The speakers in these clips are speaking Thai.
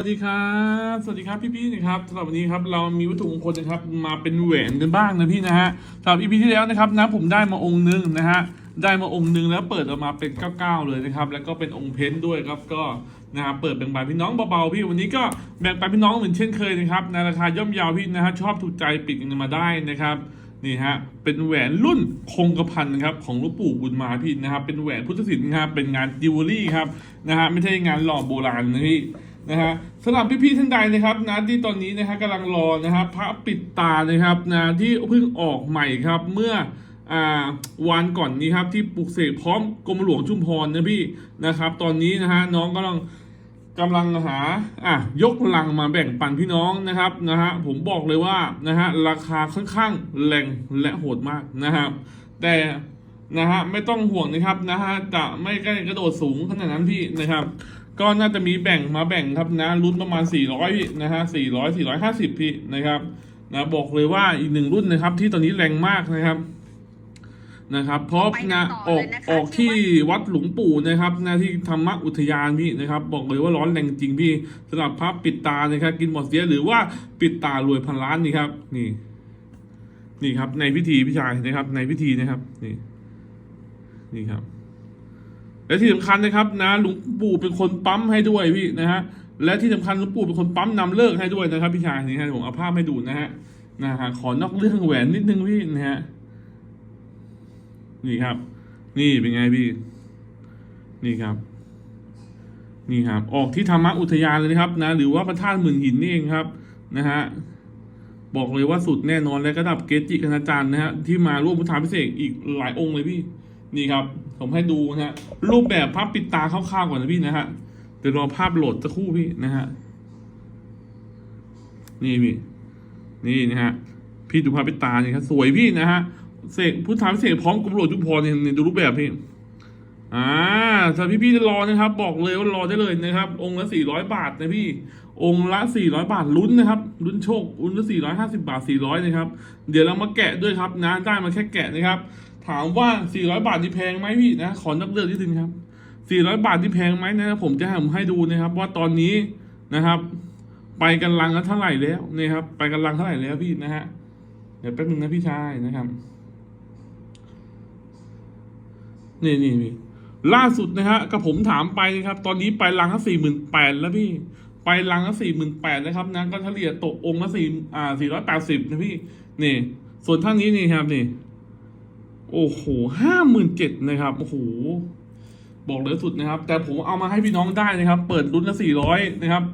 สวัสดีครับ สวัสดีครับพี่ๆนะครับสำหรับวันนี้ครับเรามีวัตถุมงคลนะครับมาเป็นแหวนกันบ้างนะพี่นะฮะสำหรับอีพีที่แล้วนะครับนะผมได้มาองค์หนึงนะฮะได้มาองค์หนึงแล้วเปิดออกมาเป็นเก้าเก้าเลยนะครับแล้วก็เป็นองค์เพ้นด้วยครับก็นะครับเปิดแบ่งปันพี่น้องเบาๆพี่วันนี้ก็แบ่งปันพี่น้องเหมือนเช่นเคยนะครับในราคาย่อมเยาวพี่นะฮะชอบถูกใจปิดกันมาได้นะครับนี่ฮะเป็นแหวนรุ่นคงกระพันครับของหลูกปู่บุญมาพี่นะครับเป็นแหวนพุทธศิลป์ครับเป็นงานดิวเวอรี่ครับนะฮะไม่ใช่งานหล่อโบราณนะพี่ นะฮะสำหรับพี่ๆท่านใดนะครับนะที่ตอนนี้นะฮะกำลังรอนะครับพระปิดตานะครับนะที่เพิ่งออกใหม่ครับเมื่ออ่าวันก่อนนี้ครับที่ปลุกเสกพร้อมกรมหลวงชุมพรนะพี่นะครับ ตอนนี้นะฮะน้องกำลังกำลังหาอะยกลังมาแบ่งปันพี่น้องนะครับนะฮะผมบอกเลยว่านะฮะราคาค่อนข้างแรงและโหดมากนะครับแต่ นะฮะไม่ต้องห่วงนะครับนะฮะจะไม่ใกล้กระโดดสูงขนาดนั้นพี่นะครับ ก็น่าจะมีแบ่งมาแบ่งครับนะรุ่นประมาณ 400พี่นะฮะ400 450 พี่นะครับนะบอกเลยว่าอีกหนึ่งรุ่นนะครับ ที่ตอนนี้แรงมากนะครับนะครับเพราะไปกันนะต่อออกเลยนะคะออกที่ที่วัดหลวงปู่นะครับนะที่ธรรมอุทยานพี่นะครับ บอกเลยว่าร้อนแรงจริงพี่สำหรับพระปิดตานะครับ กินหมดเสียหรือว่าปิดตารวยพันล้านนี่ครับ นี่ นี่ครับ ในพิธีพี่ชายนะครับ ในพิธีนะครับนี่ นี่ครับ และที่สำคัญนะครับ นะหลวงปู่เป็นคนปั๊มให้ด้วยพี่นะฮะและที่สำคัญหลวงปู่เป็นคนปั๊มนำเลิกให้ด้วยนะครับ พี่ชายนี่ฮะผมเอาภาพให้ดูนะฮะนะฮะขอนอกเรื่องแหวนนิดนึงพี่นะฮะนี่ครับ นี่เป็นไงพี่ นี่ครับ นี่ครับ ออกที่ธรรมอุทยานเลยนะครับนะ หรือว่าพระธาตุหมื่นหินนี่เองครับ นะฮะบอกเลยว่าสุดแน่นอนและระดับเกจิคณาจารย์นะฮะที่มาร่วมพุทธาพิเศษอีกหลายองค์เลยพี่ นี่ครับ ผมให้ดูนะฮะรูปแบบภาพปิดตาคร่าวๆก่อนนะพี่นะฮะเดี๋ยวรอภาพโหลดสักครู่พี่นะฮะนี่พี่นี่นะฮะพี่ดูภาพปิดตานี่ครับสวยพี่นะฮะเสกพุทธาพิเศษกพร้อมกรมหลวงชุพรเนี่ยเนี่ยดูรูปแบบพี่อ่าถ้าพี่พี่ๆจะรอนะครับ บอกเลยว่ารอได้เลยนะครับ องค์ละสี่ร้อยบาทนะพี่ องค์ละสี่ร้อยบาทลุ้นนะครับลุ้นโชคองค์ละสี่ร้อยห้าสิบาทสี่ร้อยนะครับ เดี๋ยวเรามาแกะด้วยครับนะได้มาแค่แกะนะครับ ถามว่าสี่ร้อยบาทนี่แพงไหมพี่นะ ขอนับเลือกนิดนึงครับสี่ร้อยบาทที่แพงไหมนะครับผมจะให้ผมให้ดูนะครับ ว่าตอนนี้นะครับ ไปกันลังละเท่าไหร่แล้วนะครับ ไปกันลังเท่าไหร่แล้วพี่นะฮะเดี๋ยวแป๊บนึงนะพี่ชายนะครับ นี่นี่พี่ล่าสุดนะฮะกับผมถามไปนะครับ ตอนนี้ไปลังละสี่หมื่นแปดแล้วพี่ ไปลังละสี่หมื่นแปดนะครับนะก็เฉลี่ยตกองค์ละสี่อ่าสี่ร้อยแปดสิบนะพี่ นี่ ส่วนท่านนี้นี่ครับนี่ โอ้โหห้าหมื่นเจ็ดนะครับ โอ้โห บอกเลยสุดนะครับ แต่ผมเอามาให้พี่น้องได้นะครับ เปิดรุ่นละสี่ร้อยนะครับ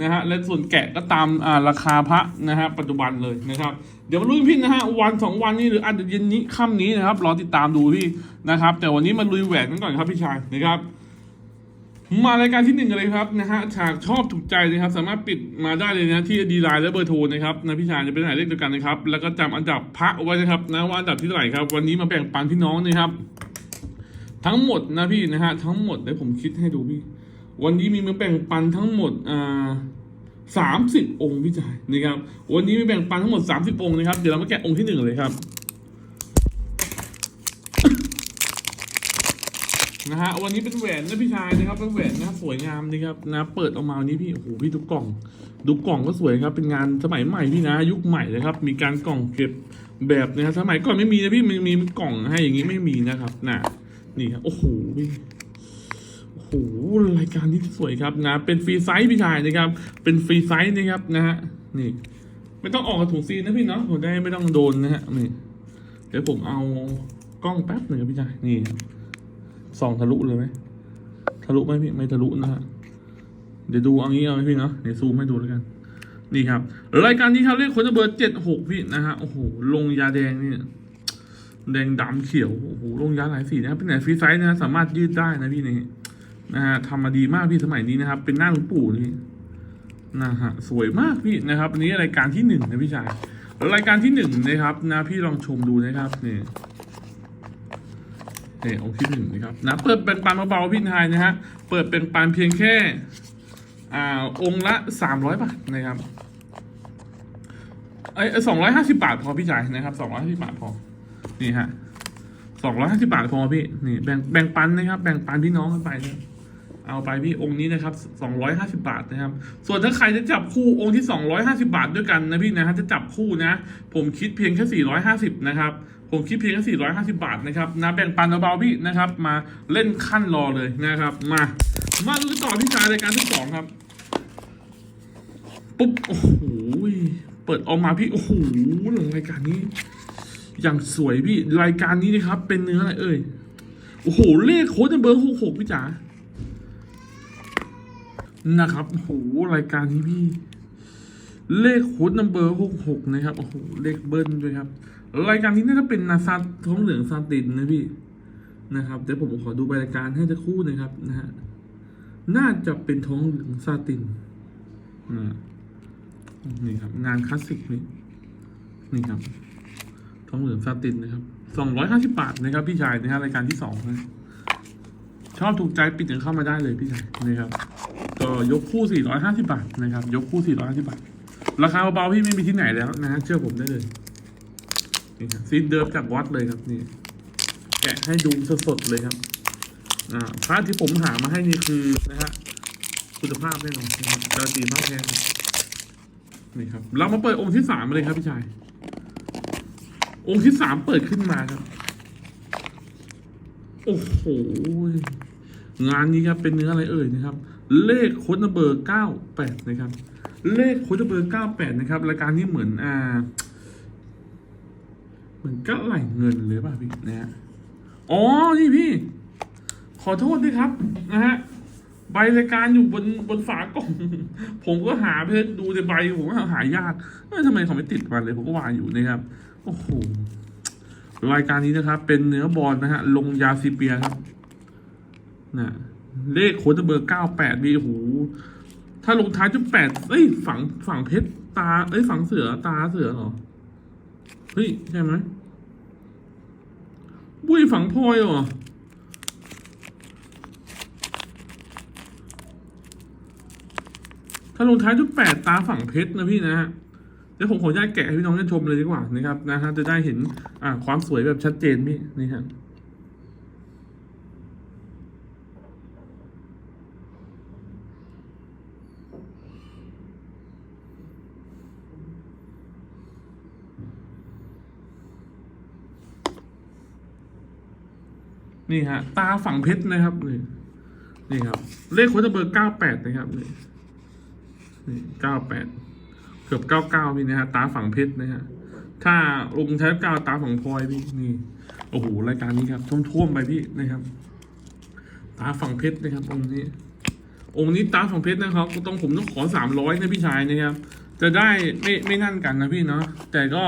นะฮะ และส่วนแกะก็ตามอ่าราคาพระนะฮะ ปัจจุบันเลยนะครับ เดี๋ยวมาลุ้นพี่นะฮะ วันสองวันนี้หรืออาจจะเย็นนี้ค่ำนี้นะครับ รอติดตามดูพี่นะครับ แต่วันนี้มาลุยแหวนกันก่อนครับพี่ชายนะครับ มารายการที่หนึ่งเลยครับนะฮะฉากชอบถูกใจนะครับ สามารถปิดมาได้เลยนะที่ดีไลน์และเบอร์โทรนะครับนะพี่ชายจะเป็นหมายเลขเดียวกันนะครับ แล้วก็จำอันดับพระไว้นะครับนะว่าอันดับที่เท่าไหร่ครับ วันนี้มาแบ่งปันพี่น้องนะครับ ทั้งหมดนะพี่นะฮะทั้งหมดเดี๋ยวผมคิดให้ดูพี่ วันนี้มีมาแบ่งปันทั้งหมดอ่าสามสิบองค์พี่ชายนะครับ วันนี้มีแบ่งปันทั้งหมดสามสิบองค์นะครับเดี๋ยวเรามาแกะองค์ที่หนึ่งเลยครับ นะฮะวันนี้เป็นแหวนนะพี่ชายนะครับเป็นแหวนนะครับสวยงามนะครับนะ เปิดออกมาวันนี้พี่โอ้โหพี่ดูกล่องดูกล่องก็สวยครับเป็นงานสมัยใหม่พี่นะ ยุคใหม่เลยครับ มีการกล่องเก็บแบบนะครับสมัยก่อนไม่มีนะพี่มันมีกล่องให้อย่างนี้ไม่มีนะครับน่ะนี่ครับโอ้โหพี่โอ้โหรายการนี้สวยครับนะ เป็นฟรีไซส์พี่ชายนะครับ เป็นฟรีไซส์นะครับนะฮะนี่ ไม่ต้องออกกระถุงซีนนะพี่เนาะผมได้ไม่ต้องโดนนะฮะนี่เดี๋ยวผมเอากล้องแป๊บหนึ่งครับพี่ชายนี่ครับ ส่องทะลุเลยไหมทะลุไหมพี่ไม่ทะลุนะฮะเดี๋ยวดูเอางี้เอาไหมพี่เนาะเดี๋ยวซูมให้ดูแล้วกัน นี่ครับ รายการนี้ครับเรียกคนเบอร์เจ็ดหกพี่นะฮะโอ้โหลงยาแดงนี่แดงดำเขียวโอ้โหลงยาหลายสีนะเป็นไหนฟรีไซส์นะสามารถยืดได้นะพี่นี่นะฮะทำมาดีมากพี่สมัยนี้นะครับ เป็นหน้าหลวงปู่นี่นะฮะสวยมากพี่นะครับอันนี้รายการที่หนึ่งนะพี่ชายรายการที่หนึ่งนะครับนะพี่ลองชมดูนะครับนี่ นี่องค์ที่หนึ่งนะครับนะเปิดเป็นปานเบาๆพี่นายนะฮะเปิดเป็นปานเพียงแค่อ่าองค์ละสามร้อยบาทนะครับไอ้สองร้อยห้าสิบาทพอพี่ชายนะครับสองร้อยห้าสิบาทพอนี่ฮะสองร้อยห้าสิบาทพอพี่นี่แบ่งแบ่งปันนะครับ แบ่งปันพี่น้องกันไปนะเอาไปพี่องค์นี้นะครับสองร้อยห้าสิบาทนะครับ ส่วนถ้าใครจะจับคู่องค์ที่สองร้อยห้าสิบาทด้วยกันนะพี่นะฮะจะจับคู่นะ ผมคิดเพียงแค่สี่ร้อยห้าสิบนะครับ ผมคิดเพียงแค่สี่ร้อยห้าสิบาทนะครับนะแบ่งปันเบาๆพี่นะครับมาเล่นขั้นรอเลยนะครับ มา มาดูต่อที่ชายรายการที่สองครับ ปุ๊บ โอ้โหเปิดออกมาพี่ โอ้โหรายการนี้ อย่างสวยพี่ รายการนี้นะครับ เป็นเนื้ออะไรเอ่ย โอ้โห เลขโค้ดเบอร์หกหกพี่จ๋านะครับโอ้โหรายการนี้พี่ เลขโค้ดนัมเบอร์หกหกนะครับ โอ้โห เลขเบิ้ลด้วยครับ รายการนี้น่าจะเป็นนาซาท้องเหลืองซาตินนะพี่นะครับเดี๋ยวผมขอดูใบรายการให้จะคู่นะครับนะฮะน่าจะเป็นท้องเหลืองซาตินนี่ครับ งานคลาสสิกนี่นี่ครับ ท้องเหลืองซาตินนะครับสองร้อยห้าสิบบาทนะครับ พี่ชายนะฮะรายการที่สองนะชอบถูกใจปิดถึงเข้ามาได้เลยพี่ชายนะครับก็ยกคู่ 450 บาทนะครับ ยกคู่ 450 บาท ราคาเบาๆพี่ไม่มีที่ไหนแล้วนะฮะเชื่อผมได้เลย นี่ครับซีนเดิมจากวัดเลยครับนี่แกะให้ดูสดๆเลยครับ อ่าพระที่ผมหามาให้นี่คือนะฮะคุณภาพแน่นอนนะครับการันตีมากแพงนี่ครับ เรามาเปิดองค์ที่สามเลยครับพี่ชาย องค์ที่สามเปิดขึ้นมาครับ โอ้โห งานนี้ครับเป็นเนื้ออะไรเอ่ยนะครับ เลขโค้ดนัมเบอร์เก้าแปดนะครับ เลขโค้ดนัมเบอร์เก้าแปดนะครับรายการนี้เหมือนอ่า มือนก็ไหลเงินเลยป่ะพี่นะฮะอ๋อนี่พี่ ขอโทษด้วยครับนะฮะใบรายการอยู่บนบนฝากล่อง ผมก็หาเพื่อดูในใบผมก็หายากเอ้ยทำไมเขาไม่ติดมาเลย ผมก็วางอยู่นะครับ โอ้โหรายการนี้นะครับ เป็นเนื้อบอลนะฮะ ลงยาซีเปียครับนะเลขโค้ดเบอร์เก้าแปดมีโอ้โหถ้าลงท้ายจุดแปดเอ้ย ฝังฝังเพชรตา เอ้ย ฝังเสือตาเสือเหรอ เฮ้ย ใช่ไหม บุ้ยฝังพลอยเหรอถ้าลงท้ายทุกแปดตาฝั่งเพชรนะพี่นะฮะเดี๋ยวผมขออนุญาตแกะให้พี่น้องได้ชมเลยดีกว่านะครับนะฮะจะได้เห็นอ่าความสวยแบบชัดเจนพี่นี่ฮะ นี่ฮะ ตาฝั่งเพชรนะครับนี่นี่ครับ เลขโค้ดเบอร์เก้าแปดนะครับนี่นี่เก้าแปดเกือบเก้าเก้าพี่นะฮะ ตาฝั่งเพชรนะฮะ ถ้าลงใช้เก้าตาฝั่งพลอยพี่นี่โอ้โหรายการนี้ครับท่วมๆไปพี่นะครับ ตาฝั่งเพชรนะครับองค์นี้ องค์นี้ตาฝั่งเพชรนะครับต้องผมต้องขอสามร้อยนะพี่ชายนะครับ จะได้ไม่ไม่นั่นกันนะพี่เนาะแต่ก็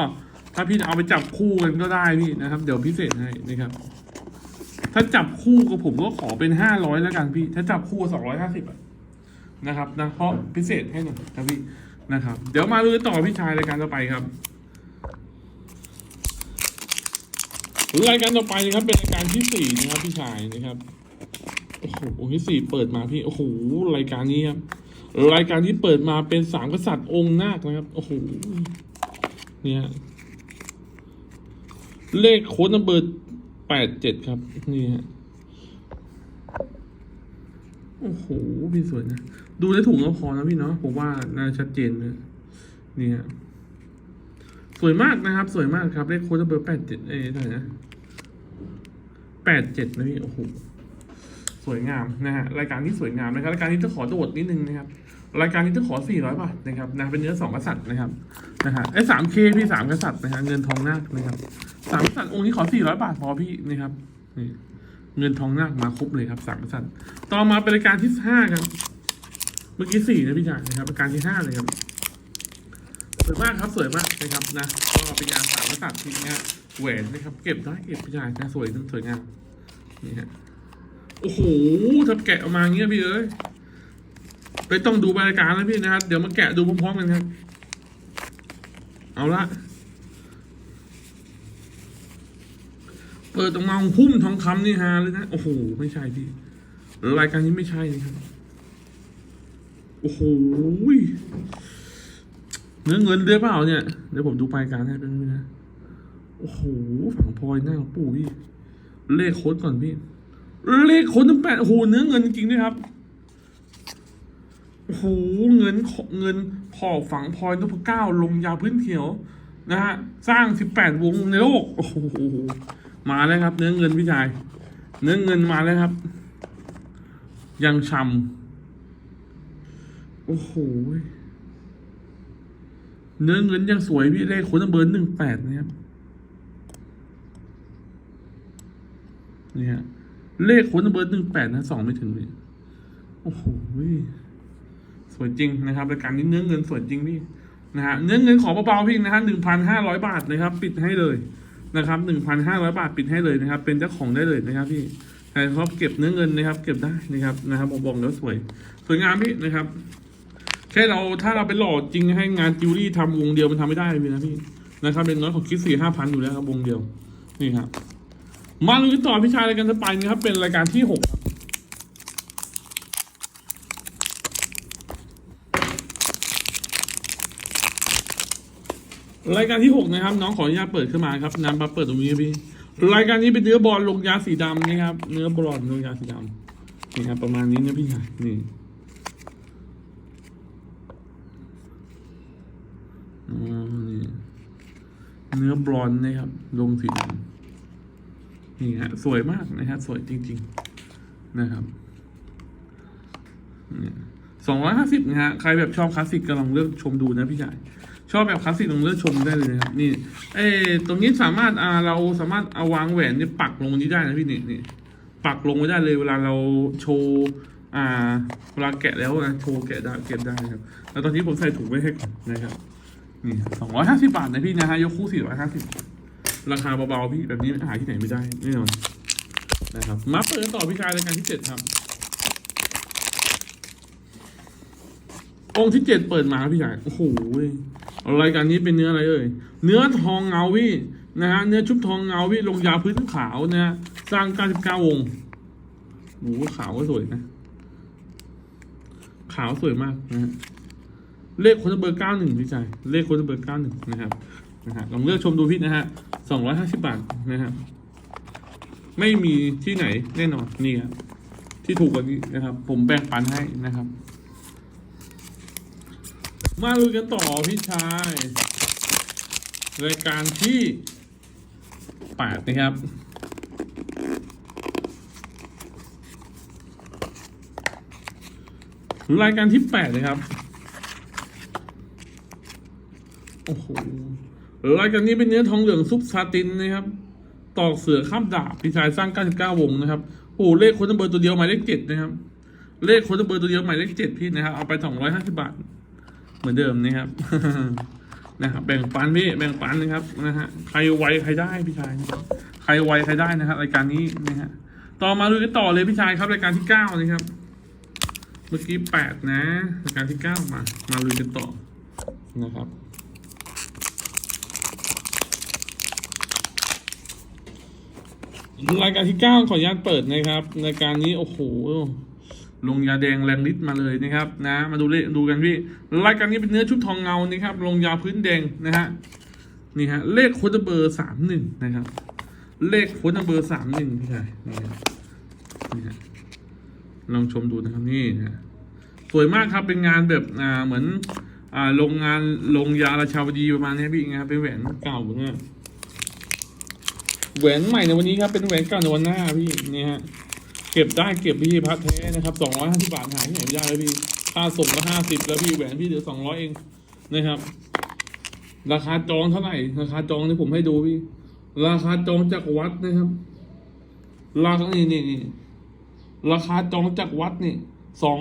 ถ้าพี่เอาไปจับคู่กันก็ได้พี่นะครับ เดี๋ยวพิเศษให้นะครับ ถ้าจับคู่กับผมก็ขอเป็นห้าร้อยแล้วกันพี่ ถ้าจับคู่สองร้อยห้าสิบอะนะครับนะเพราะพิเศษให้หน่อยครับพี่นะครับ เดี๋ยวมาดูต่อพี่ชายรายการต่อไปครับรายการต่อไปนะครับ เป็นรายการที่สี่นะครับพี่ชายนะครับโอ้โหที่สี่เปิดมาพี่โอ้โหรายการนี้ครับรายการที่เปิดมาเป็นสามกษัตริย์องค์นาคนะครับโอ้โหเนี่ยเลขโค้ดนัมเบอร์ แปดเจ็ดครับ นี่ฮะโอ้โหพี่สวยนะ ดูในถุงก็พอนะพี่เนาะผมว่าน่าชัดเจนนะนี่ฮะสวยมากนะครับ สวยมากครับเลขโค้ดเบอร์แปดเจ็ดเอ้ยเท่าไหร่นะแปดเจ็ดนะพี่โอ้โหสวยงามนะฮะรายการที่สวยงามนะครับรายการนี้จะขอโดดนิดนึงนะครับ รายการนี้จะขอ 400 บาทนะครับนะเป็นเนื้อสองกษัตริย์นะครับนะฮะไอ้สามเคพี่สามกษัตริย์นะฮะเงินทองนาคนะครับสามกษัตริย์องค์นี้ขอ 400 บาทพอพี่นะครับนี่เงินทองนาคมาครบเลยครับสามกษัตริย์ต่อมาเป็นรายการที่ห้าครับ เมื่อกี้สี่นะพี่จ่านะครับรายการที่ห้าเลยครับสวยมากครับสวยมากนะครับนะก็เป็นงานสามกษัตริย์ที่นะแหวนนะครับ เก็บได้เก็บพี่จ่านะสวยสวยงามนี่ฮะโอ้โหถ้าแกะออกมาเงี้ยพี่เอ้ย ไปต้องดูรายการแล้วพี่นะครับ เดี๋ยวมาแกะดูพร้อมๆกันครับ เอาละ เปิดออกมาหุ้มทองคำนี่ฮาเลยนะ โอ้โห ไม่ใช่พี่ รายการนี้ไม่ใช่นะครับ โอ้โหเนื้อเงินด้วยเปล่าเนี่ย เดี๋ยวผมดูปลายการให้เป็นงนะ โอ้โห ฝั่งพลอยหน้าปู่พี่ เลขโค้ดก่อนพี่ เลขโค้ดตั้งแปดโอ้โห เนื้อเงินจริงด้วยครับ หเงินเงินขอฝังพลอยนพเก้าลงยาพื้นเขียว นะฮะ สร้างสิบแปดวงในโลก โอ้โห มาแล้วครับ เนื้อเงินพี่ชาย เนื้อเงินมาแล้วครับ ยังช่ำโอ้โห เนื้อเงินยังสวยพี่เลขคนเบอร์หนึ่งแปดนะครับนี่ฮะเลขคนเบอร์หนึ่งแปดนะสองไม่ถึงเลยโอ้โห วยจริงนะครับรายการนี้เนื้อเงินสวยจริงพี่นะฮะเนื้อเงินขอเบาๆพี่นะฮะหนึ่งพันห้าร้อยบาทนะครับ ปิดให้เลยนะครับหนึ่งพันห้าร้อยบาทปิดให้เลยนะครับ เป็นเจ้าของได้เลยนะครับพี่ใครชอบเก็บเนื้อเงินนะครับ เก็บได้นะครับนะครับผมบอกแล้วสวย สวยงามพี่นะครับ แค่เราถ้าเราไปหล่อจริงให้งานจิวเวลรี่ทำวงเดียวมันทำไม่ได้เลยนะพี่นะครับเป็นน้อยของคิดสี่ห้าพันอยู่แล้วครับวงเดียวนี่ครับมาลุยต่อพี่ชายรายการสปายนะครับเป็นรายการที่หกครับ รายการที่หกนะครับ น้องขออนุญาตเปิดขึ้นมาครับนำมาเปิดตรงนี้พี่ รายการนี้เป็นเนื้อบอลลงยาสีดำนะครับ เนื้อบอลลงยาสีดำนี่ครับประมาณนี้นะพี่ชายนี่อ๋อนี่เนื้อบรอนนะครับ ลงสีดำนี่ฮะสวยมากนะฮะสวยจริง ๆ นะครับสองร้อยห้าสิบนะฮะใครแบบชอบคลาสสิกก็ลองเลือกชมดูนะพี่ชาย ชอบแบบคลาสสิกลองเลือกชมได้เลยครับนี่เอตรงนี้สามารถอ่าเราสามารถเอาวางแหวนนี่ปักลงนี้ได้นะพี่นี่นี่ปักลงไว้ได้เลยเวลาเราโชว์อ่าเวลาแกะแล้วนะโชว์แกะได้เก็บได้นะครับแล้วตอนนี้ผมใส่ถุงไว้ให้ก่อนนะครับนี่สองร้อยห้าสิบาทนะพี่นะฮะยกคู่สี่ร้อยห้าสิบราคาเบาๆพี่แบบนี้หาที่ไหนไม่ได้แน่นอนนะครับมาเปิดต่อพี่ชายรายการที่เจ็ดครับ องค์ที่เจ็ดเปิดมาพี่ชายโอ้โห รายการนี้เป็นเนื้ออะไรเอ่ย เนื้อทองเงาพี่นะฮะ เนื้อชุบทองเงาพี่ลงยาพื้นขาวนะฮะ สร้าง 99 วงโอ้โหขาวก็สวยนะ ขาวสวยมากนะฮะ เลขคนเบอร์ 91พี่ชายเลขคนเบอร์ 91 นะครับ นะฮะ ลองเลือกชมดูพี่นะฮะ 250 บาทนะครับ ไม่มีที่ไหนแน่นอนนี่ครับที่ถูกกว่านี้นะครับ ผมแบ่งปันให้นะครับ มาลุยกันต่อพี่ชาย รายการที่แปดนะครับ รายการที่แปดนะครับ โอ้โห รายการนี้เป็นเนื้อทองเหลืองซุปซาตินนะครับ ตอกเสือข้ามดาบพี่ชายสร้าง 99 วงนะครับ โอ้โห เลขคนเบอร์ตัวเดียวหมายเลขเจ็ดนะครับ เลขคนเบอร์ตัวเดียวหมายเลขเจ็ดพี่นะครับ เอาไป 250 บาท เหมือนเดิมนะครับนะครับแบ่งปันพี่แบ่งปันนะครับนะฮะใครไวใครได้พี่ชายนะครับใครไวใครได้นะครับรายการนี้นะฮะต่อมาดูกันต่อเลยพี่ชายครับรายการที่เก้านะครับ เมื่อกี้แปดนะรายการที่เก้ามา มาลุยกันต่อนะครับรายการที่เก้าขออนุญาตเปิดนะครับรายการนี้โอ้โห ลงยาแดงแรงฤทธิ์มาเลยนะครับนะมาดูเลดูกันพี่รายการนี้เป็นเนื้อชุบทองเงานะครับ ลงยาพื้นแดงนะฮะนี่ฮะเลขโคดเบอร์สามหนึ่งนะครับ เลขโคดเบอร์สามหนึ่งพี่ชายนี่ฮะนี่ฮะลองชมดูนะครับนี่นะสวยมากครับเป็นงานแบบอ่าเหมือนอ่าโรงงานลงยาราชาวดีประมาณนี้พี่นะครับเป็นแหวนเก่าเนี่ยแหวนใหม่ในวันนี้ครับเป็นแหวนเก่าในวันหน้าพี่นี่ฮะ เก็บได้เก็บพี่พัดแท้นะครับสองร้อยห้าสิบาทหายที่ไหนไม่ได้แล้วพี่ค่าส่งก็ห้าสิบแล้วพี่แหวนพี่เหลือสองร้อยเองนะครับ ราคาจองเท่าไหร่ราคาจองที่ผมให้ดูพี่ ราคาจองจากวัดนะครับ ราคานี่นี่นี่ราคาจองจากวัดนี่สอง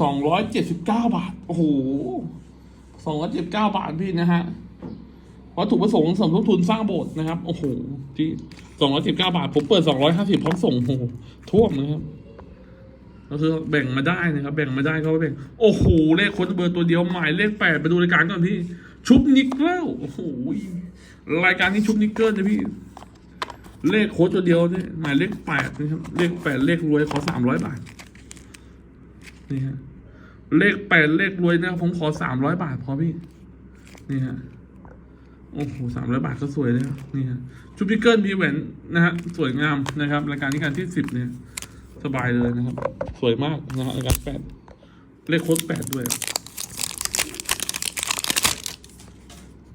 สองร้อยเจ็ดสิบเก้าบาท โอ้โหสองร้อยเจ็ดสิบเก้าบาทพี่นะฮะ วัตถุประสงค์สมทบทุนสร้างโบสถ์นะครับ โอ้โห ที่สองร้อยสิบเก้าบาท ผมเปิดสองร้อยห้าสิบพร้อมส่งโอ้โหท่วมนะครับ ก็คือแบ่งมาได้นะครับ แบ่งมาได้ก็แบ่ง โอ้โห เลขค้นเบอร์ตัวเดียวหมายเลขแปดไปดูรายการก่อนพี่ ชุบนิกเกิล โอ้โห รายการนี้ชุบนิกเกิลนะพี่ เลขโค้ดตัวเดียวเนี่ยหมายเลขแปดนะครับ เลขแปดเลขรวยขอสามร้อยบาท นี่ฮะ เลขแปดเลขรวยนะครับผมขอสามร้อยบาทพอพี่ นี่ฮะ โอ้โหสามร้อยบาทก็สวยเลยนี่ฮะชุดพิเกิลพีแหวนนะฮะสวยงามนะครับ รายการที่การที่สิบเนี่ยสบายเลยนะครับ สวยมากนะฮะรายการแปดเลขโค้ดแปดด้วย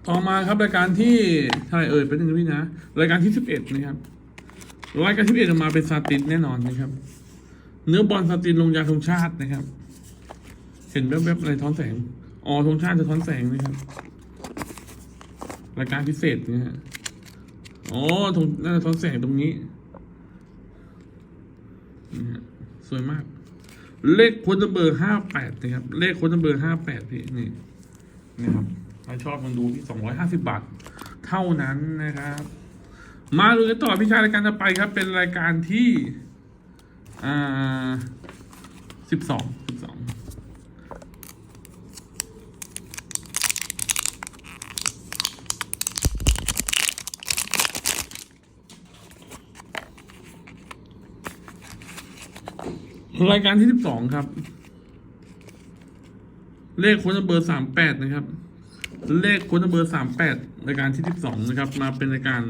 ต่อมาครับรายการที่ใช่เอ่ยเป็นหนึ่งพี่นะรายการที่สิบเอ็ดนะครับรายการที่สิบเอ็ดมาเป็นซาตินแน่นอนนะครับ เนื้อบอลซาตินลงยาธงชาตินะครับ เห็นแวบๆอะไรท้อนแสงอ๋อธงชาติจะท้อนแสงนะครับ รายการพิเศษนะฮะอ๋อธงน่าจะท้อนแสงตรงนี้นี่ฮะสวยมาก เลขโค้ดเบอร์ห้าแปดนะครับ เลขโค้ดเบอร์ห้าแปดพี่นี่นะครับใครชอบมันดูที่สองร้อยห้าสิบบาท เท่านั้นนะครับ มาดูกันต่อพี่ชายรายการจะไปครับ เป็นรายการที่อ่าสิบสองสิบสอง รายการที่สิบสองครับ เลขโค้ดเบอร์สามแปดนะครับ เลขโค้ดเบอร์สามแปดรายการที่สิบสองนะครับ มาเป็นรายการ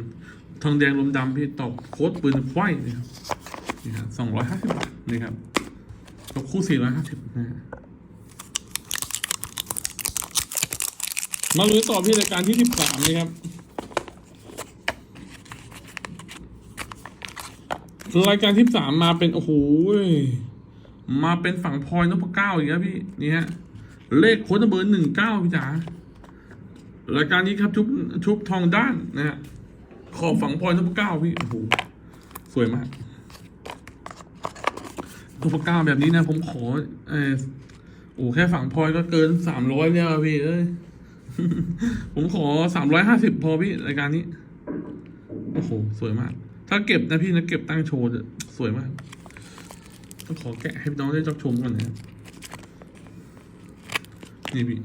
ทองแดงลมดำพี่ตอบโค้ดปืนไขว้นะครับนี่ครับสองร้อยห้าสิบบาทนะครับตกคู่สี่ร้อยห้าสิบนะฮะมาลุ้นต่อพี่รายการที่สิบสามนะครับรายการที่สามมาเป็น โอ้โห มาเป็นฝั่งพลอยนพเก้าอีกแล้วพี่นี่ฮะเลขโค้ดเบอร์หนึ่งเก้าพี่จ๋ารายการนี้ครับชุบชุบทองด้านนะฮะขอบฝั่งพลอยนพเก้าพี่โอ้โหสวยมากนพเก้าแบบนี้นะ ผมขอเออโอ้แค่ฝั่งพลอยก็เกินสามร้อยแล้วพี่เอ้ยผมขอสามร้อยห้าสิบพอพี่รายการนี้ โอ้โห สวยมาก ถ้าเก็บนะพี่นะเก็บตั้งโชว์จะสวยมาก ขอแกะให้น้องได้จับชมก่อนนะครับนี่พี่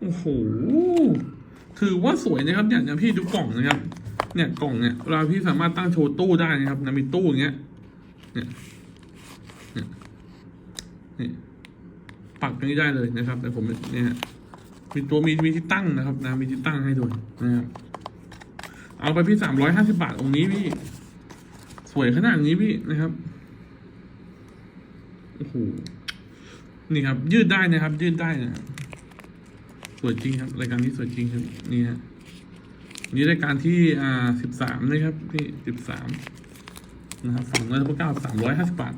โอ้โหถือว่าสวยนะครับเนี่ยอย่างพี่ดูกล่องนะครับ เนี่ยกล่องเนี่ยเวลาพี่สามารถตั้งโชว์ตู้ได้นะครับนะมีตู้อย่างเงี้ย เนี่ยเนี่ยปักตรงนี้ได้เลยนะครับ แต่ผมเนี่ยมีตัวมีมีที่ตั้งนะครับนะมีที่ตั้งให้ด้วยนะครับเอาไปพี่สามร้อยห้าสิบาทองค์นี้พี่ วยขนาดนี้พี่นะครับโอ้โหนี่ครับ ยืดได้นะครับ ยืดได้นะครับสวยจริงครับรายการนี้สวยจริงครับนี่ฮะนี่รายการที่อ่าสิบสามนะครับพี่สิบสามนะครับฝั่งเงินพระเก้าสามร้อยห้าสิบบาท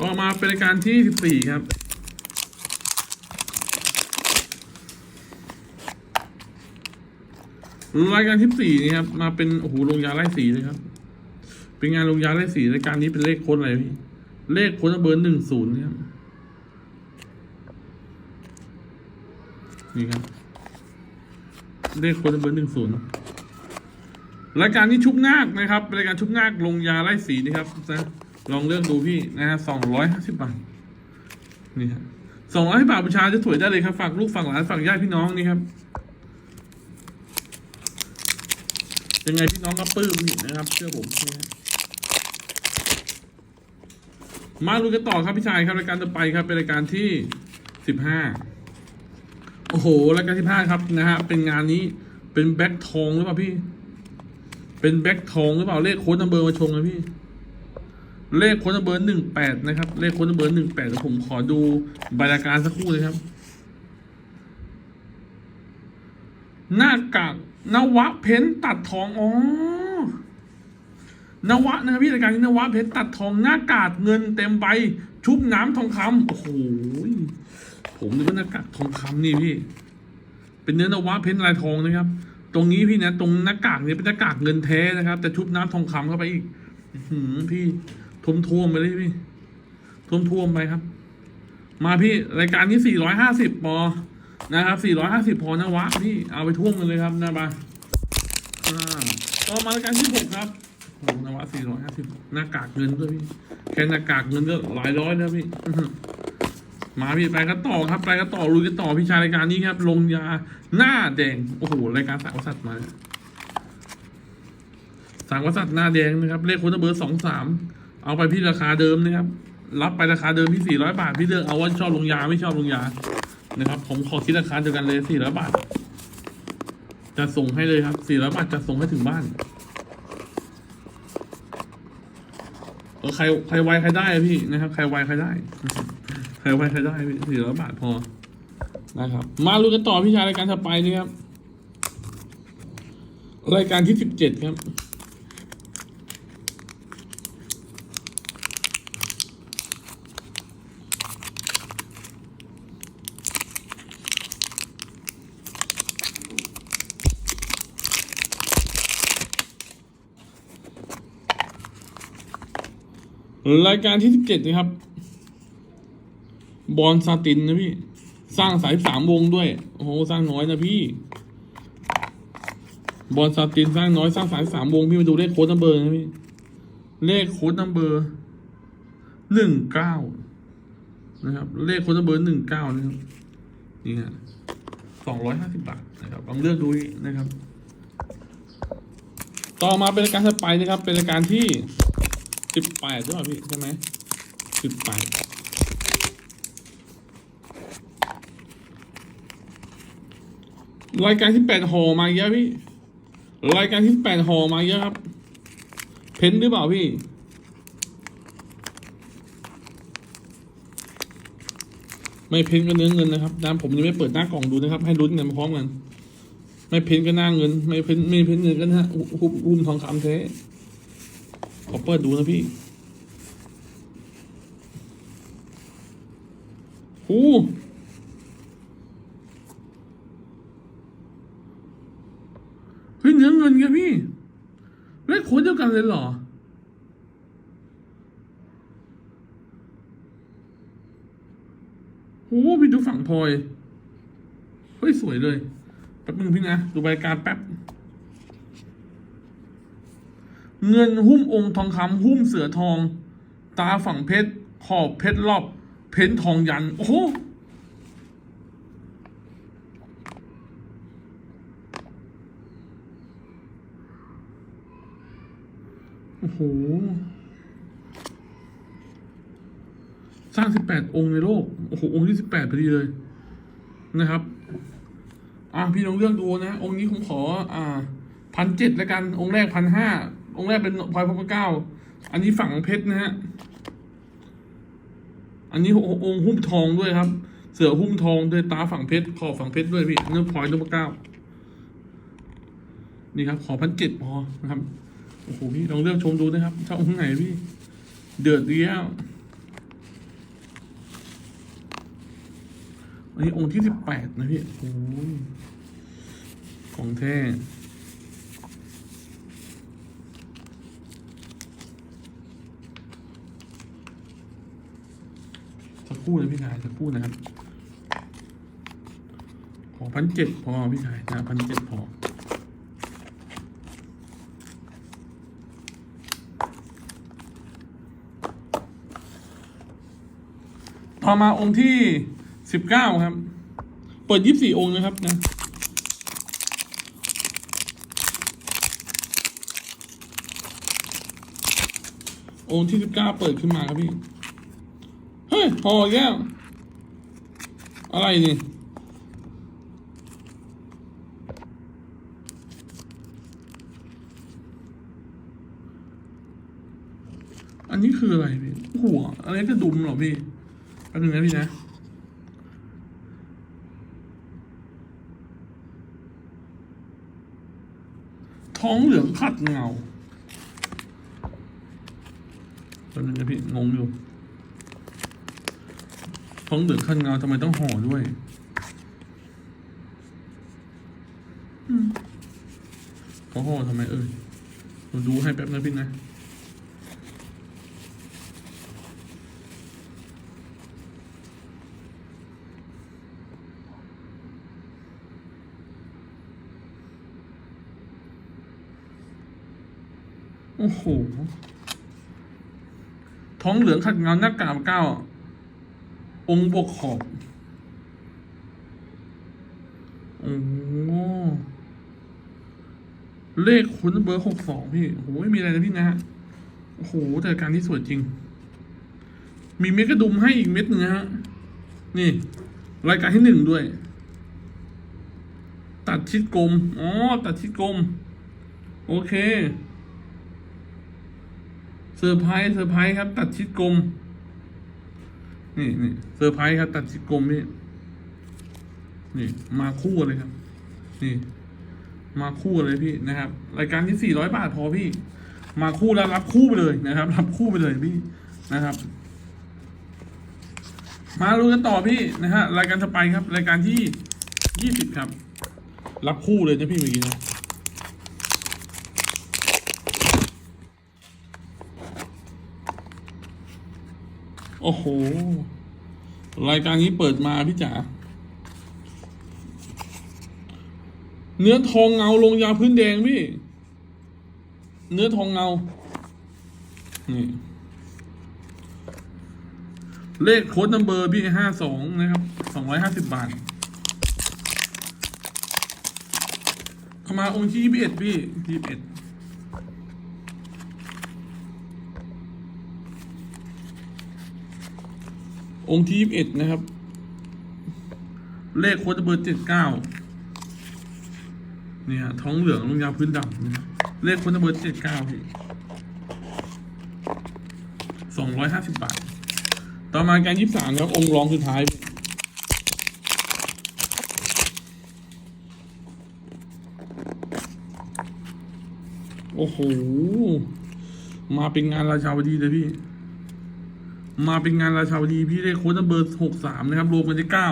ต่อมาเป็นรายการที่สิบสี่ครับ รายการที่สี่นี่ครับมาเป็นโอ้โหลงยาไล่สีเลยครับ เป็นงานลงยาไล่สีรายการนี้เป็นเลขโค้ดอะไรพี่เลขโค้ดเบอร์หนึ่งศูนย์ครับนี่ครับเลขโค้ดเบอร์หนึ่งศูนย์รายการนี้ชุบนาคนะครับเป็นรายการชุบนาคลงยาไล่สีนะครับนะลองเลือกดูพี่นะฮะสองร้อยห้าสิบบาทนี่ครับสองร้อยบาทบูชาจะสวยได้เลยครับฝากลูกฝากหลานฝากญาติพี่น้องนี่ครับ ยังไงพี่น้องก็ปลื้มนะครับ เชื่อผมมาดูกันต่อครับพี่ชายครับรายการต่อไปครับเป็นรายการที่สิบห้าโอ้โหรายการที่ห้าครับนะฮะเป็นงานนี้เป็นแบ็คทองหรือเปล่าพี่ เป็นแบ็คทองหรือเปล่าเลขโค้ดนัมเบอร์มาชงนะพี่ เลขโค้ดนัมเบอร์หนึ่งแปดนะครับ เลขโค้ดนัมเบอร์หนึ่งแปดผมขอดูใบรายการสักครู่เลยครับ หน้ากาก นวะเพ้นตัดทองอ๋อนวะนะครับพี่รายการนี้นวะเพ้นตัดทองหน้ากากเงินเต็มใบ ชุบน้ำทองคำโอ้โหผมนึกว่าหน้ากากทองคำนี่พี่ เป็นเนื้อนวะเพ้นลายทองนะครับ ตรงนี้พี่นะตรงหน้ากากเนี่ยเป็นหน้ากากเงินแท้นะครับ แต่ชุบน้ำทองคำเข้าไปอีกหือพี่ท่วมท่วมไปเลยพี่ท่วมท่วมไปครับ มาพี่รายการนี้สี่ร้อยห้าสิบปอ นะครับ 450 พอนะวะพี่เอาไปท่วมกันเลยครับนะบาอ่าต่อมารายการที่6ครับโอ้โหนวะ 450 หน้ากากเงินด้วยพี่ แค่หน้ากากเงินก็หลายร้อยแล้วพี่ มาพี่ไปกันต่อครับ ไปกันต่อลุยกันต่อพี่ชายรายการนี้ครับ ลงยาหน้าแดง โอ้โห รายการสามกษัตริย์มาแล้วสัตริย์หน้าแดงนะครับ เลขคุณเบอร์สองสามเอาไปพี่ราคาเดิมนะครับ รับไปราคาเดิมพี่ 400 บาท พี่เลือกเอาว่าชอบลงยาไม่ชอบลงยา นะครับ ผมขอคิดราคาเดียวกันเลยสี่ร้อยบาท จะส่งให้เลยครับสี่ร้อยบาทจะส่งให้ถึงบ้านเออใครใครไวใครได้พี่นะครับ ใครไวใครได้ใครไวใครได้พี่สี่ร้อยบาทพอนะครับ มาลุ้นกันต่อพี่ชายรายการถัดไปนี่ครับรายการที่สิบเจ็ดครับ รายการที่สิบเจ็ดนะครับ บอลซาตินนะพี่ สร้างสายสามวงด้วย โอ้โห สร้างน้อยนะพี่ บอลซาตินสร้างน้อยสร้างสายสามวงพี่มาดูเลขโค้ดนัมเบอร์นะพี่ เลขโค้ดนัมเบอร์หนึ่งเก้านะครับ เลขโค้ดนัมเบอร์หนึ่งเก้านะครับ นี่ฮะสองร้อยห้าสิบบาทนะครับลองเลือกดูนะครับ ต่อมาเป็นรายการถัดไปนะครับ เป็นรายการที่ สิบแปดด้วยพี่ใช่ไหมสิบแปดรายการที่แปดห่อมาเยอะพี่ รายการที่แปดห่อมาเยอะครับ เพ้นหรือเปล่าพี่ ไม่เพ้นก็เนื้อเงินนะครับน้ำผมยังไม่เปิดหน้ากล่องดูนะครับ ให้ลุ้นกันพร้อมกัน ไม่เพ้นก็หน้าเงิน ไม่เพ้นไม่เพ้นเงินก็นะฮะหุ้มหุ้มทองคำเท ขอเปิดดูนะพี่หูเฮ้ยเนื้อเงินไงพี่เลขโค้ดเดียวกันเลยเหรอโอ้พี่ดูฝั่งพลอย เฮ้ย สวยเลย แป๊บนึงพี่นะ ดูรายการแป๊บ เงินหุ้มองค์ทองคำหุ้มเสือทอง ตาฝั่งเพชรขอบเพชรรอบ เพ้นทองยัน โอ้โหโอ้โห สร้างสิบแปดองค์ในโลก โอ้โห องค์ที่สิบแปดพอดีเลยนะครับ อะพี่ลองเลือกดูนะ องค์นี้ผมขอ อ่าพันเจ็ดแล้วกัน องค์แรกพันห้า องค์แรกเป็นพลอยพระเก้า อันนี้ฝั่งเพชรนะฮะ อันนี้องค์หุ้มทองด้วยครับ เสือหุ้มทองด้วยตาฝั่งเพชรขอบฝั่งเพชรด้วยพี่เนื้อพลอยนพเก้า นี่ครับ ขอพันเจ็ดพอนะครับ โอ้โหพี่ลองเลือกชมดูนะครับชอบองค์ไหนพี่ เดือดเดียวอันนี้องค์ที่สิบแปดนะพี่ โอ้ยของแท้ คู่นะพี่ชายสักคู่นะครับ ขอพันเจ็ดพอพี่ชายนะพันเจ็ดพอต่อมาองค์ที่สิบเก้าครับ เปิดยี่สิบสี่องค์นะครับนะองค์ที่สิบเก้าเปิดขึ้นมาครับพี่ ยพอแก้ว อะไรนี่อันนี้คืออะไรพี่หัวอะไรจะดุมเหรอพี่แป๊บนึงนะพี่นะ ท้องเหลืองขัดเงาแป๊บนึงนะพี่งงอยู่ ท้องเหลืองขัดเงาทำไมต้องห่อด้วยอืมเขาห่อทำไมเอ่ยเราดูให้แป๊บนะพี่นะโอ้โห ท้องเหลืองขัดเงาหน้ากากเก้า องค์บวกขอบโอ้โหเลขคุณเบอร์หกสองพี่โหไม่มีอะไรนะพี่นะฮะโอ้โหแต่การที่สวยจริง มีเม็ดกระดุมให้อีกเม็ดหนึ่งฮะ นี่ รายการที่หนึ่งด้วย ตัดชิดกลม อ๋อ ตัดชิดกลม โอเคเซอร์ไพรส์เซอร์ไพรส์ครับ ตัดชิดกลม นี่นี่เซอร์ไพรส์ครับ ตัดชิดกลมนี่นี่ มาคู่เลยครับ นี่ มาคู่เลยพี่นะครับ รายการที่สี่ร้อยบาทพอพี่ มาคู่แล้วรับคู่ไปเลยนะครับ รับคู่ไปเลยพี่นะครับ มาดูกันต่อพี่นะฮะรายการต่อไปครับ รายการที่ยี่สิบครับ รับคู่เลยนะพี่เมื่อกี้นะ โอ้โห รายการนี้เปิดมาพี่จ๋า เนื้อทองเงาลงยาพื้นแดงพี่ เนื้อทองเงา นี่ เลขโค้ดนัมเบอร์พี่ห้าสองนะครับสองร้อยห้าสิบบาทเข้ามาองค์ที่ยี่สิบเอ็ดพี่ยี่สิบเอ็ด องค์ที่ยี่สิบเอ็ดนะครับ เลขโค้ดเบอร์เจ็ดเก้าเนี่ยท้องเหลืองลงยาพื้นดำนะเลขโค้ดเบอร์เจ็ดเก้าพี่สองร้อยห้าสิบบาท ต่อมาการยี่สิบสามครับ องค์รองสุดท้าย โอ้โห มาเป็นงานราชาวดีเลยพี่ มาเป็นงานราชาวดีพี่ได้โค้ดนัมเบอร์หกสามนะครับรวมกันที่เก้า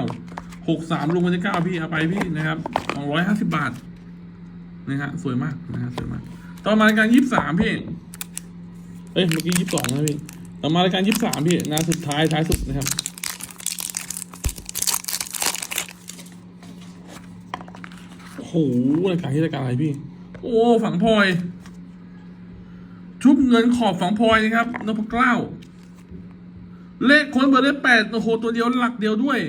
หกสามรวมกันที่เก้าพี่เอาไปพี่นะครับสองร้อยห้าสิบบาทนะฮะสวยมากนะฮะสวยมาก ต่อมารายการยี่สิบสามพี่เอ้ยเมื่อกี้ยี่สิบสองนะพี่ต่อมารายการยี่สิบสามพี่งานสุดท้ายท้ายสุดนะครับโอ้โหรายการที่รายการอะไรพี่ โอ้ฝังพลอย ชุบเงินขอบฝังพลอยนะครับนพเกล้า เลขคนเบอร์เลขแปดโอ้โหตัวเดียวหลักเดียวด้วย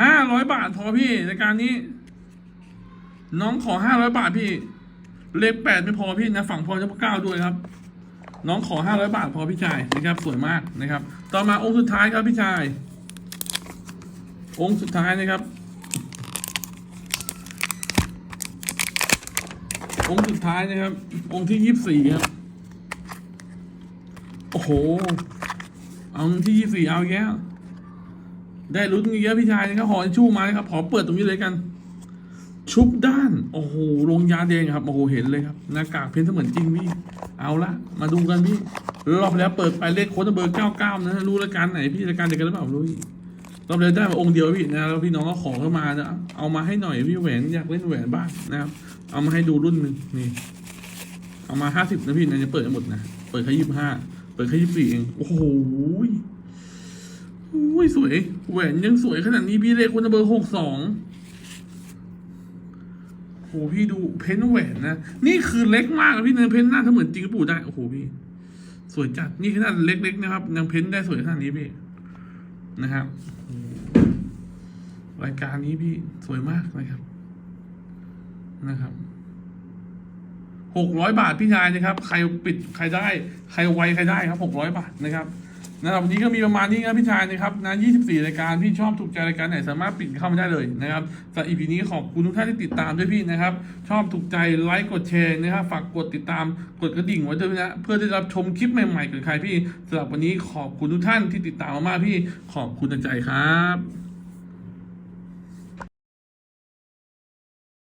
ห้าร้อยบาทพอพี่รายการนี้ น้องขอห้าร้อยบาทพี่ เลขแปดไม่พอพี่นะฝั่งพอยนพเก้าด้วยครับ น้องขอห้าร้อยบาทพอพี่ชายนะครับ สวยมากนะครับ ต่อมาองค์สุดท้ายครับพี่ชาย องค์สุดท้ายนะครับ องค์สุดท้ายนะครับ องค์ที่ยี่สิบสี่ครับ โอ้โห เอาที่ยี่สี่เอาแล้วได้ลุ้นเยอะพี่ชายนะครับขอชู่มานะครับขอเปิดตรงนี้เลยกัน ชุบด้าน โอ้โหลงยาแดงครับ โอ้โห เห็นเลยครับ หน้ากากเพ้นเสมือนจริงพี่ เอาละ มาดูกันพี่ รอบแล้วเปิดไปเลขโค้ดเบอร์เก้าเก้านะ รู้รายการไหนพี่รายการเดียวกันหรือเปล่ารู้รอบแล้วได้มาองค์เดียวพี่นะ แล้วพี่น้องก็ขอเข้ามานะ เอามาให้หน่อยพี่แหวนอยากเล่นแหวนบ้างนะครับ เอามาให้ดูรุ่นหนึ่งนี่ เอามาห้าสิบนะพี่นะจะเปิดให้หมดนะ เปิดแค่ยี่สิบห้า ปิดแค่ยี่สิบสี่เอง โอ้โหโอ้ยสวย แหวนยังสวยขนาดนี้พี่เลขคนเบอร์หกสองโหพี่ดูเพ้นแหวนนะ นี่คือเล็กมากอะพี่เนื้อเพ้นหน้าถ้าเหมือนจริงก็ปู่ได้ โอ้โหพี่ สวยจัด นี่ขนาดเล็กๆนะครับยังเพ้นได้สวยขนาดนี้พี่ นะครับ รายการนี้พี่สวยมากนะครับ นะครับ หกร้อยบาทพี่ชายนะครับ ใครปิดใครได้ ใครไวใครได้ครับหกร้อยบาทนะครับนะครับวันนี้ก็มีประมาณนี้ครับพี่ชายนะครับนะ24 รายการพี่ชอบถูกใจรายการไหนสามารถปิดเข้ามาได้เลยนะครับสำหรับ EP นี้ขอบคุณทุกท่านที่ติดตามด้วยพี่นะครับ ชอบถูกใจไลค์กดแชร์นะครับฝากกดติดตามกดกระดิ่งไว้ด้วยนะเพื่อได้รับชมคลิปใหม่ๆกับใครพี่สำหรับวันนี้ขอบคุณทุกท่านที่ติดตามมากๆพี่ขอบคุณจากใจครับ